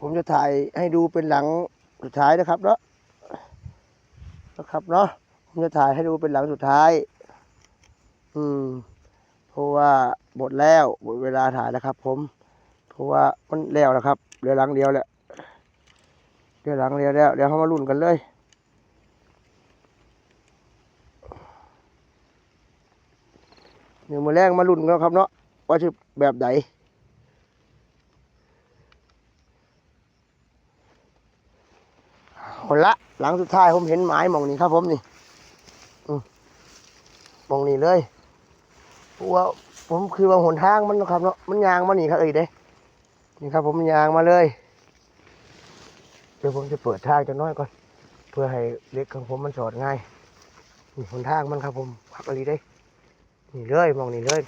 ผมจะถ่ายให้ดูเป็นหลังสุดท้ายนะครับเนาะนะครับเนาะผมจะถ่ายให้ดูเป็นหลังสุดท้าย อืม เพราะว่าหมดแล้วหมดเวลาถ่ายแล้วครับ ผม เพราะว่ามันแล้วแล้วครับเหลือหลังเดียวแหละเหลือหลังเดียวแล้วเดี๋ยวเขามาลุ้นกันเลยเดี๋ยวมาแรงมาลุ้นกันครับเนาะว่าจะแบบไหน หมดละ หลังสุดท้ายผมเห็นไม้หมองนี้ครับผมนี่มหมองนี้เลยพว่าผมคือว่าหนทางมันนะครับเนาะมันยางมานี่ครับเอ้ยเด้นี่ครับ ผมยางมาเลยเดี๋ยวผมจะเปิดทางจะน้อยก่อนเพื่อให้เล็กของผมมันสอดง่ายนี่หนทางมันครับ ผมพักอะไรได้ นี่เลยหมองนี่เลย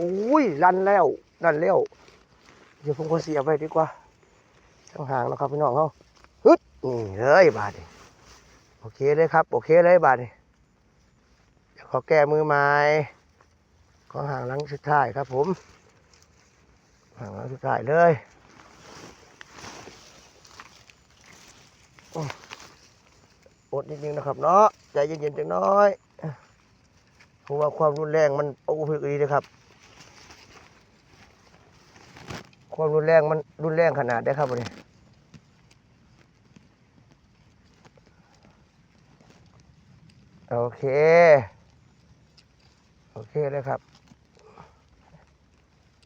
อุ้ยลันแล้วลันแล้วเดี๋ยวผมก็เสียไปดีกว่าทั้งห่างนะครับพี่น้องเขา นี่เลยบาทโอเคเลยครับ โอเคเลยบาทเดี๋ยวขอแก้มือไม้ขอห่างหลังสุดท้ายครับ ผมห่างหลังสุดท้ายเลยอดนิดนึงนะครับเนาะใจเย็นๆจังน้อยเพราะว่าความรุนแรงมันโอ้พึกอีเลยครับ ความรุนแรงมันรุนแรงขนาดได้ครับวันนี้ โอเค โอเคเลยครับ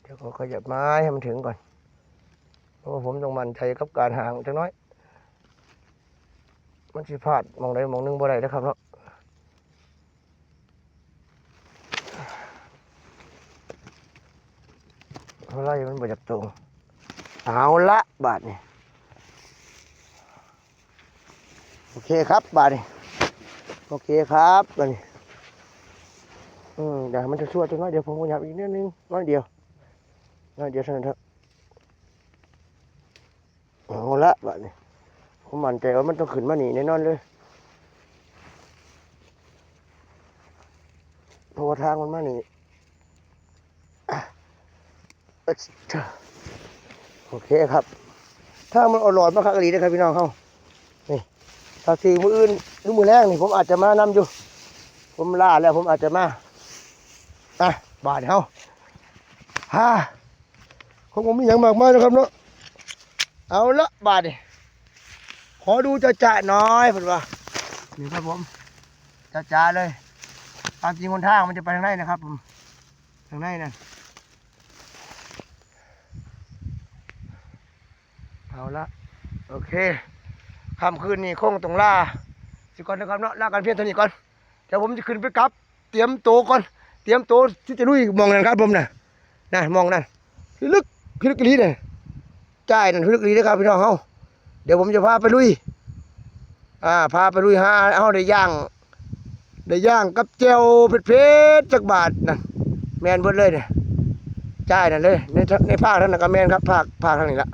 เดี๋ยวขอขยับไม้ให้มันถึงก่อน เพราะว่าผมต้องมั่นใจกับการห่างจังน้อย มันสิพลาดมองใดมองหนึงบ่ได้นะครับเนาะเพราะไรมันบ่จับตรงเอาละบาทนี่โอเคครับบาทนี่ โอเคครับตัวนี้อืมเดี๋ยวมันจะชั่วจังน้อยเดี๋ยวผมขยับอีกนิดนึงน้อยเดียวน้อยเดียวเท่านั้นครับเอาละแบบนี้ผมมั่นใจว่ามันต้องขึ้นมาหนีแน่นอนเลยเพราะว่าทางมันมาหนีโอเคครับ ถ้ามันอร่อยมากครับกะหรี่นะครับพี่น้องเขานี่ถ้าสีมืออื่น หรือมือแรกนี่ผมอาจจะมานำอยู่ ผมล่าแล้วผมอาจจะมาอะบาทเฮาฮ่าคงผมมีอย่างมากมายนะครับเนาะเอาละบาทนี่ขอดูจะจะๆหน้อยเพิ่นว่านี่ครับผมจะจะๆเลยตามจริงคนทางมันจะไปทางไหนนะครับผมทางไหนนั่นเอาละโอเคค่ำคืนนี้คงต้องล่า ก่อนนะครับเนาะล่ากันเพียงเท่านี้ก่อนเดี๋ยวผมจะขึ้นไปกลับ เตรียมโตก่อนเตรียมโตที่จะลุยมองนั่นครับผมน่ะน่ะมองนั่นคือลึกคือลึกลีเนี่ยจ่ายนั่นคือลึกลีนะครับพี่น้องเฮาเดี๋ยวผมจะพาไปลุยอ่าพาไปลุยหาเฮาได้ย่างได้ย่างกับเจียวเผ็ดๆจักบาทนั่นแมนเบิดเลยเนี่ยจ่ายนั่นเลยในในภาคนั้นนะก็แมนครับภาคภาคทางนี้ละ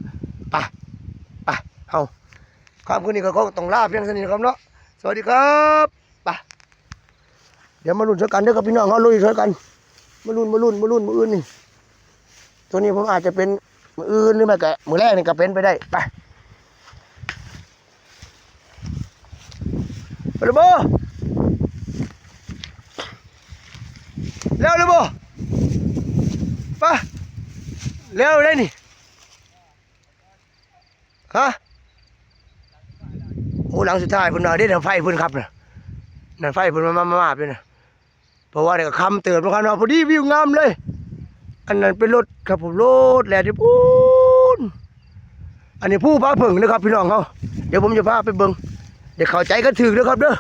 ไปไปเฮาครับคืนนี้ก็ต้องลาเพียงเท่านี้นะครับเนาะ สวัสดีครับไปเดี๋ยวมาลุ้นช่วยกันเด้อครับพี่น้องเขาลุยช่วยกันมาลุ้นมาลุ้นมาลุ้นมืออื่นนี่ตัวนี้ผมอาจจะเป็นมืออื่นหรือไม่ก็มือแรกนี่ก็เป็นไปได้ไปไปเลยโบเร็วเลยโบไปเร็วเลยนี่ฮะ โอ้หลังสุดท้ายเพิ่นเอาได้แต่ไฟเพิ่นครับน่ะนั่นไฟเพิ่นมามามามาเนน่ะเพราะว่าเดี๋ยวก็คำเตือนเพราะคันว่าพอดีวิวงามเลย อันนั้นเป็นรถครับผมรถแล่ที่ปูนอันนี้ผู้พาเพิ่งนะครับ พี่น้องเขาเดี๋ยวผมจะพาไปเบิ่งเดี๋ยวเข้าใจกันถึงนะครับเด้อ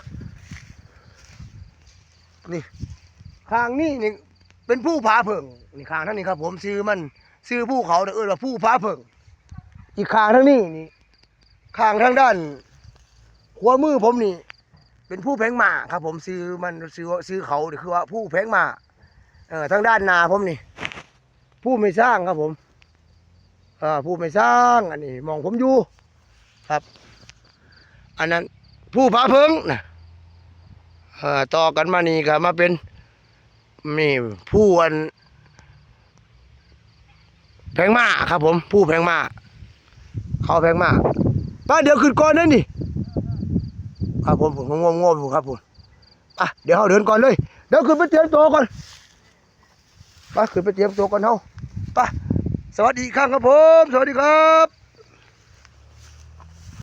นี่ข้างนี้นี่เป็นผู้พาเพิ่งนี่ข้างทั้งนี้ครับ ผมซื้อมันซื้อผู้เขาเนี่เอิ้นว่าผู้พาเพิ่งอีกข้างทั้งนี้นี่ข้างทางด้าน ขวามือผมนี่ เป็นผู้แพงหมาครับ ผมซื้อมันซื้อซื้อเขาคือว่าผู้แพงหมาเออทางด้านนาผมนี่ ผู้ไม่สร้างครับผมเออผู้ไม่สร้างอันนี้มองผมอยู่ครับ อันนั้นผู้พาเพิงนะเออต่อกันมานี่ก็มาเป็นนี่ผู้อันแพงมาครับผม ผู้แพงมาเขาแพงมากป้าเดี๋ยวขึ้นก่อนนั่นนี่ ครับผมผมงงงๆอยู่ครับผมอะเดี๋ยวเราเดินก่อนเลยเดี๋ยวขึ้นไปเตรียมตัวก่อนไปขึ้นไปเตรียมตัวก่อนเฮาไปสวัสดีครับครับผม สวัสดีครับ